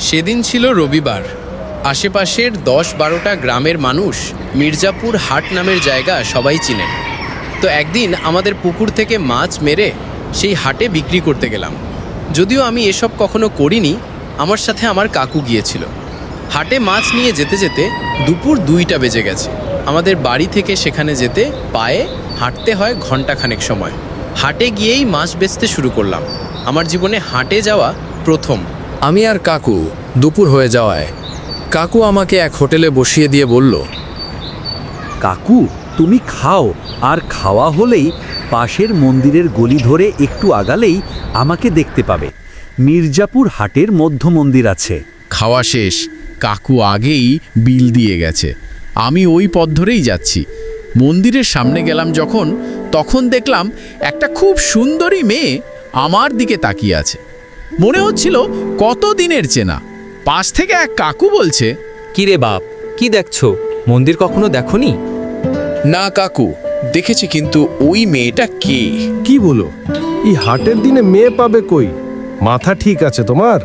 সেদিন ছিল রবিবার। আশেপাশের দশ বারোটা গ্রামের মানুষ মির্জাপুর হাট নামের জায়গা সবাই চিনেন। তো একদিন আমাদের পুকুর থেকে মাছ মেরে সেই হাটে বিক্রি করতে গেলাম। যদিও আমি এসব কখনো করিনি, আমার সাথে আমার কাকু গিয়েছিল। হাটে মাছ নিয়ে যেতে যেতে দুপুর দুইটা বেজে গেছে। আমাদের বাড়ি থেকে সেখানে যেতে পায়ে হাঁটতে হয় ঘন্টাখানেক সময়। হাটে গিয়েই মাছ বেচতে শুরু করলাম। আমার জীবনে হাটে যাওয়া প্রথম। আমি আর কাকু দুপুর হয়ে যাওয়ায় কাকু আমাকে এক হোটেলে বসিয়ে দিয়ে বলল কাকু তুমি খাও আর খাওয়া হলেই পাশের মন্দিরের গলি ধরে একটু আগালেই আমাকে দেখতে পাবে। মির্জাপুর হাটের মধ্য মন্দির আছে। খাওয়া শেষ কাকু আগেই বিল দিয়ে গেছে। আমি ওই পথ ধরেই যাচ্ছি। মন্দিরের সামনে গেলাম যখন তখন দেখলাম একটা খুব সুন্দরী মেয়ে আমার দিকে তাকিয়ে আছে। মনে হচ্ছিল কত দিনের চেনা। পাশ থেকে এক কাকু বলছে কি রে বাপ কি দেখছ? মন্দির কখনো দেখনি? না কাকু দেখেছি কিন্তু ওই মেয়েটা কে? কি বলো? এই হাটের দিনে মেয়ে পাবে কই? মাথা ঠিক আছে তোমার?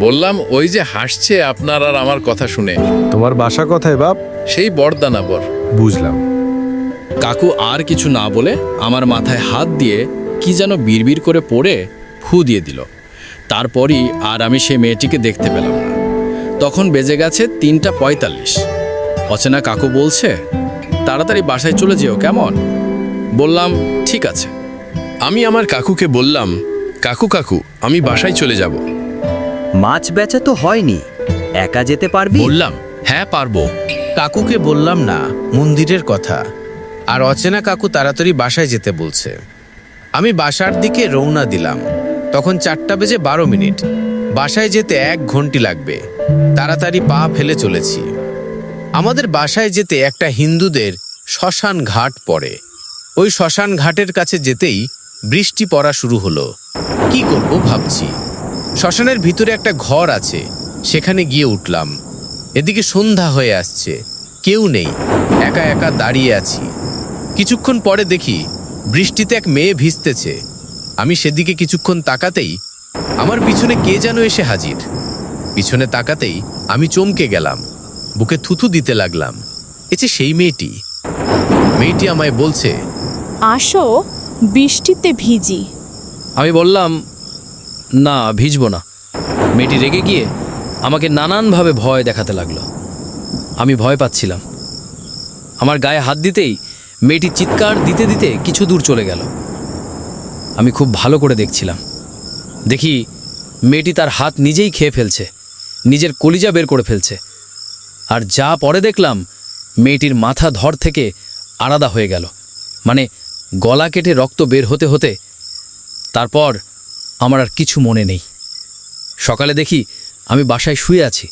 বললাম ওই যে হাসছে আপনার আর আমার কথা শুনে। তোমার বাসা কথায় বাপ? সেই বরদানাবর। বুঝলাম। কাকু আর কিছু না বলে আমার মাথায় হাত দিয়ে কি যেন বিড়বিড় করে পড়ে ফু দিয়ে দিল। তারপরই আর আমি সেই মেয়েটিকে দেখতে পেলাম না। তখন বেজে গেছে তিনটা পঁয়তাল্লিশ। অচেনা কাকু বলছে তাড়াতাড়ি বাসায় চলে যেও কেমন? বললাম ঠিক আছে। আমি আমার কাকুকে বললাম কাকু কাকু আমি বাসায় চলে যাব। মাছ বেচা তো হয়নি একা যেতে পারবি? বললাম হ্যাঁ পারব। কাকুকে বললাম না মন্দিরের কথা। আর অচেনা কাকু তাড়াতাড়ি বাসায় যেতে বলছে। আমি বাসার দিকে রওনা দিলাম। তখন চারটা বেজে বারো মিনিট। বাসায় যেতে এক ঘন্টি লাগবে। তাড়াতাড়ি পা ফেলে চলেছি। আমাদের বাসায় যেতে একটা হিন্দুদের শ্মশান ঘাট পড়ে। ওই শ্মশান ঘাটের কাছে যেতেই বৃষ্টি পড়া শুরু হলো। কি করব ভাবছি। শ্মশানের ভিতরে একটা ঘর আছে, সেখানে গিয়ে উঠলাম। এদিকে সন্ধ্যা হয়ে আসছে, কেউ নেই, একা একা দাঁড়িয়ে আছি। কিছুক্ষণ পরে দেখি বৃষ্টিতে এক মেয়ে ভিজতেছে। আমি সেদিকে কিছুক্ষণ তাকাতেই আমার পিছনে কে যেন এসে হাজির। পিছনে তাকাতেই আমি চমকে গেলাম বুকে থুথু দিতে লাগলাম। এছে সেই মেয়েটি। মেয়েটি আমায় বলছে আসো বৃষ্টিতে ভিজি। আমি বললাম না ভিজবো না। মেয়েটি রেগে গিয়ে আমাকে নানানভাবে ভয় দেখাতে লাগল। আমি ভয় পাচ্ছিলাম। আমার গায়ে হাত দিতেই মেয়েটি চিৎকার দিতে দিতে কিছু দূর চলে গেল। আমি খুব ভালো করে দেখছিলাম। দেখি মেয়েটি তার হাত নিজেই খেয়ে ফেলছে, নিজের কলিজা বের করে ফেলছে। আর যা পরে দেখলাম, মেয়েটির মাথা ধর থেকে আলাদা হয়ে গেল। মানে গলা কেটে রক্ত বের হতে হতে তারপর আমার আর কিছু মনে নেই। সকালে দেখি আমি বাসায় শুয়ে আছি।